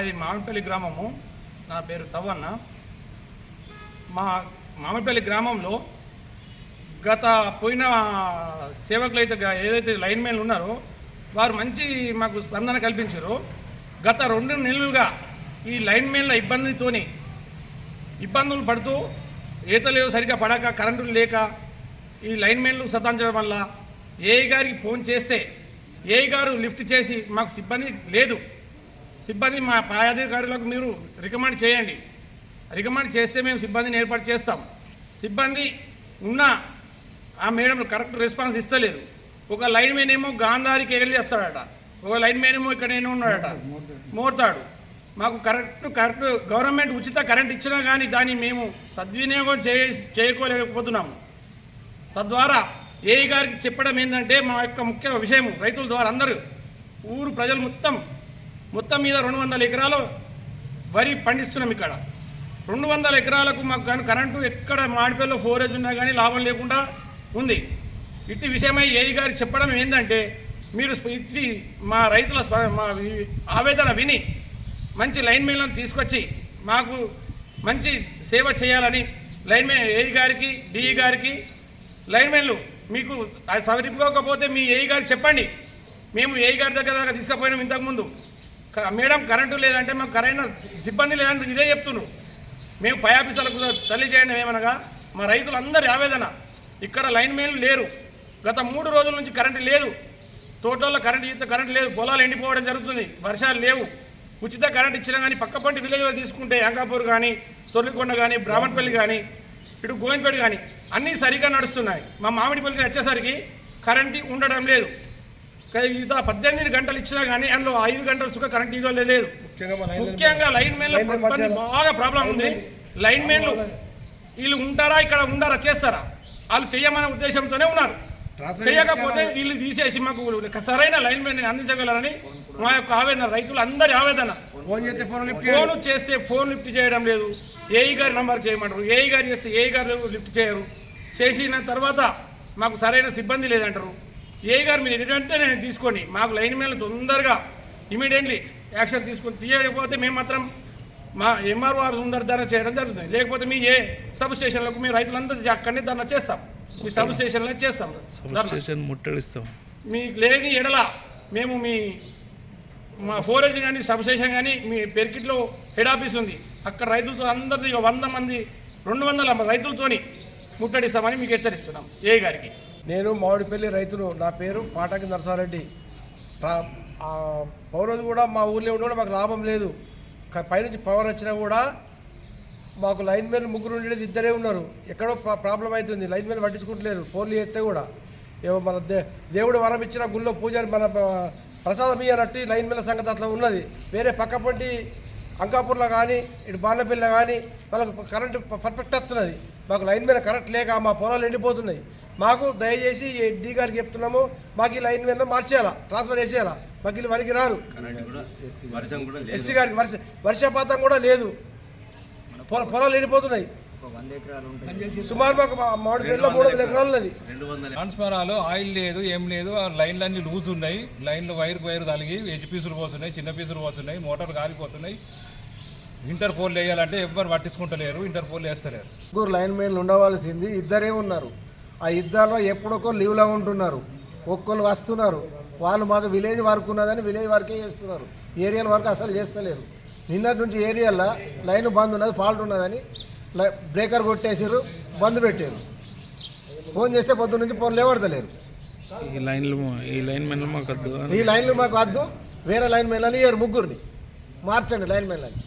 మాది మామిడిపల్లి గ్రామము. నా పేరు తవ్వన్న. మా మామిడిపల్లి గ్రామంలో గత పోయిన సేవకులు అయితే ఏదైతే లైన్ మెన్లు ఉన్నారో వారు మంచి మాకు స్పందన కల్పించారు. గత రెండు నెలలుగా ఈ లైన్ మెన్ల ఇబ్బందితోని ఇబ్బందులు పడుతూ ఈతలేవు సరిగా పడక కరెంటు లేక ఈ లైన్ మెన్లు సతాంచడం వల్ల ఏఐ గారికి ఫోన్ చేస్తే ఏఐ గారు లిఫ్ట్ చేసి మాకు సిబ్బంది లేదు. సిబ్బంది మా పై అధికారులకు మీరు రికమెండ్ చేయండి. రికమెండ్ చేస్తే మేము సిబ్బందిని ఏర్పాటు చేస్తాం. సిబ్బంది ఉన్నా ఆ మేడం కరెక్ట్ రెస్పాన్స్ ఇస్తలేదు. ఒక లైన్ మ్యాన్ ఏమో గాంధారికి వెళ్ళి వస్తాడట ఒక లైన్ మ్యాన్ ఏమో ఇక్కడ నేను ఉన్నాడట. మోడతాడు మాకు కరెక్ట్ కరెక్ట్ గవర్నమెంట్ ఉచిత కరెంట్ ఇచ్చినా కానీ దాన్ని మేము సద్వినియోగం చేయ చేయకోలేకపోతున్నాము తద్వారా ఏఈ గారికి చెప్పడం ఏంటంటే మా యొక్క ముఖ్య విషయం రైతుల ద్వారా అందరూ ఊరు ప్రజలు మొత్తం మొత్తం మీద రెండు వందల ఎకరాలు వరి పండిస్తున్నాం ఇక్కడ. రెండు వందల ఎకరాలకు మాకు కానీ కరెంటు ఎక్కడ మాడిపల్లిలో ఫోరేజ్ ఉన్నా కానీ లాభం లేకుండా ఉంది. ఇట్టి విషయమై ఏఈ గారికి చెప్పడం ఏంటంటే మీరు ఇది మా రైతుల మా ఆవేదన విని మంచి లైన్ మెన్లను తీసుకొచ్చి మాకు మంచి సేవ చేయాలని లైన్ మెన్ ఏఈ గారికి డిఈ గారికి లైన్ మెన్లు మీకు అది సరిపోకపోతే మీ ఏఈ గారు చెప్పండి. మేము ఏఈ గారి దగ్గర దాకా తీసుకుపోయినాం ఇంతకుముందు. మేడం కరెంటు లేదంటే మాకు కరెంట్ సిబ్బంది లేదంటే ఇదే చెప్తున్నాం మేము పై ఆఫీసర్లకు చేయడం ఏమనగా మా రైతులందరి ఆవేదన ఇక్కడ లైన్ మెయిన్లు లేరు. గత మూడు రోజుల నుంచి కరెంటు లేదు. తోటల్లో కరెంటు ఇస్తే కరెంటు లేదు. పొలాలు ఎండిపోవడం జరుగుతుంది. వర్షాలు లేవు. ఉచిత కరెంట్ ఇచ్చినా కానీ పక్కపంటి విలేజ్లో తీసుకుంటే యాంకాపూర్ కానీ తొర్లికొండ కానీ బ్రాహ్మణపల్లి కానీ ఇటు గోవిందపేట కానీ అన్నీ సరిగా నడుస్తున్నాయి. మా మామిడిపల్లికి వచ్చేసరికి కరెంటు ఉండడం లేదు. ఇంత పద్దెనిమిది గంటలు ఇచ్చినా కానీ అందులో ఐదు గంటలు సుఖ కరెంట్ ఇవ్వడం లేదు. ముఖ్యంగా లైన్ మెన్ల బాగా ప్రాబ్లం ఉంది. లైన్ మెన్లు వీళ్ళు ఉంటారా ఇక్కడ ఉండారా చేస్తారా? వాళ్ళు చెయ్యమనే ఉద్దేశంతోనే ఉన్నారు. చేయకపోతే వీళ్ళు తీసేసి మాకు సరైన లైన్ మెన్ అందించగలరని మా యొక్క ఆవేదన రైతులు అందరి ఆవేదన. ఫోన్ చేస్తే ఫోన్ లిఫ్ట్ ఫోన్ చేస్తే ఫోన్ లిఫ్ట్ చేయడం లేదు. ఏఈ గారి నంబర్ చేయమంటారు. ఏఈ గారు చేస్తే ఏఈ గారు లిఫ్ట్ చేయరు. చేసిన తర్వాత మాకు సరైన సిబ్బంది లేదంటారు. ఏఈ గారు మీరు వెంటనే తీసుకోండి. మాకు లైన్ మీద తొందరగా ఇమీడియట్లీ యాక్షన్ తీసుకొని తీయకపోతే మేము మాత్రం మా ఎంఆర్ఓ ఆఫీస్ ముందర ధర్నా చేయడం జరుగుతుంది. లేకపోతే మీ ఏ సబ్ స్టేషన్లకు మీ రైతులందరూ అక్కడనే ధర్నా చేస్తాం. మీ సబ్ స్టేషన్లో చేస్తాం. స్టేషన్ ముట్టడిస్తాం. మీకు లేని ఎడల మేము మీ మా ఫోరేజ్ కానీ సబ్స్టేషన్ కానీ మీ పెరికిట్లో హెడ్ ఆఫీస్ ఉంది. అక్కడ రైతులతో అందరితో ఇక వంద మంది రెండు వందల రైతులతోని ముట్టడిస్తామని మీకు హెచ్చరిస్తున్నాం. ఏ గారికి. నేను మామిడిపల్లి రైతును నా పేరు పాటకి నరసారెడ్డి. పౌరులు కూడా మా ఊళ్ళో ఉండి కూడా మాకు లాభం లేదు. పైనుంచి పవర్ వచ్చినా కూడా మాకు లైన్ మెన్ ముగ్గురు ఉండేది ఇద్దరే ఉన్నారు. ఎక్కడో ప్రాబ్లం అవుతుంది. లైన్ మెన్ పట్టించుకుంటలేరు ఫోన్లు చేస్తే కూడా. ఏమో మన దే దేవుడు వరం ఇచ్చిన గుళ్ళో పూజారి మన ప్రసాదం ఇయ్యనట్టు లైన్ మెన్ సంగతి అట్లా ఉన్నది. వేరే పక్కపంటి అంకాపూర్లో కానీ ఇటు బాలపల్లిలో కానీ వాళ్ళకు కరెంట్ పర్ఫెక్ట్ వస్తున్నది. మాకు లైన్ మీద కరెంట్ లేక మా పొలాలు ఎండిపోతున్నాయి. మాకు దయచేసి ఈ డీ గారికి చెప్తున్నాము మాకు ఈ లైన్ మీద మార్చేయాలా? ట్రాన్స్ఫర్ చేసేయాలా? మాకు వరకు రారు. వర్షం కూడా లేదు. ఎస్సీ గారికి వర్ష వర్షపాతం కూడా లేదు. పొల పొలాలు ఎండిపోతున్నాయి. సుమారు మాకు మామిడి పేరులో మూడు వందల ఎకరాలు. ఉన్నది. ట్రాన్స్ఫారాలు ఆయిల్ లేదు ఏం లేదు ఆ లైన్లు అన్ని లూజ్ ఉన్నాయి. లైన్లు వైర్ వైర్ తలిగి హెచ్ పీసులు పోతున్నాయి చిన్న పీసులు పోతున్నాయి మోటార్ కాలిపోతున్నాయి. ఇంటర్ పోల్ వేయాలంటే ఎవ్వరు పట్టించుకుంటలేరు ఇంటర్ పోల్ వేస్తలేరు. లైన్ మెన్లు ఉండవలసింది ఇద్దరే ఉన్నారు. ఆ ఇద్దరు ఎప్పుడొకరు లీవ్లో ఉంటున్నారు. ఒక్కరు వస్తున్నారు. వాళ్ళు మాకు విలేజ్ వర్క్ ఉన్నదని విలేజ్ వర్కే చేస్తున్నారు. ఏరియల్ వర్క్ అసలు చేస్తలేరు. నిన్నటి నుంచి ఏరియాలో లైన్ బంద్ ఉన్నది ఫాల్ట్ ఉన్నదని బ్రేకర్ కొట్టేసారు బంద్ పెట్టారు ఫోన్ చేస్తే పొద్దు నుంచి ఫోన్ లేవడతలేరు. ఈ లైన్లు ఈ లైన్ మెన్లు మాకు వద్దు ఈ లైన్లు మాకు వద్దు వేరే లైన్ మెన్లని ముగ్గురిని. మార్చండి లైన్ మెన్లని.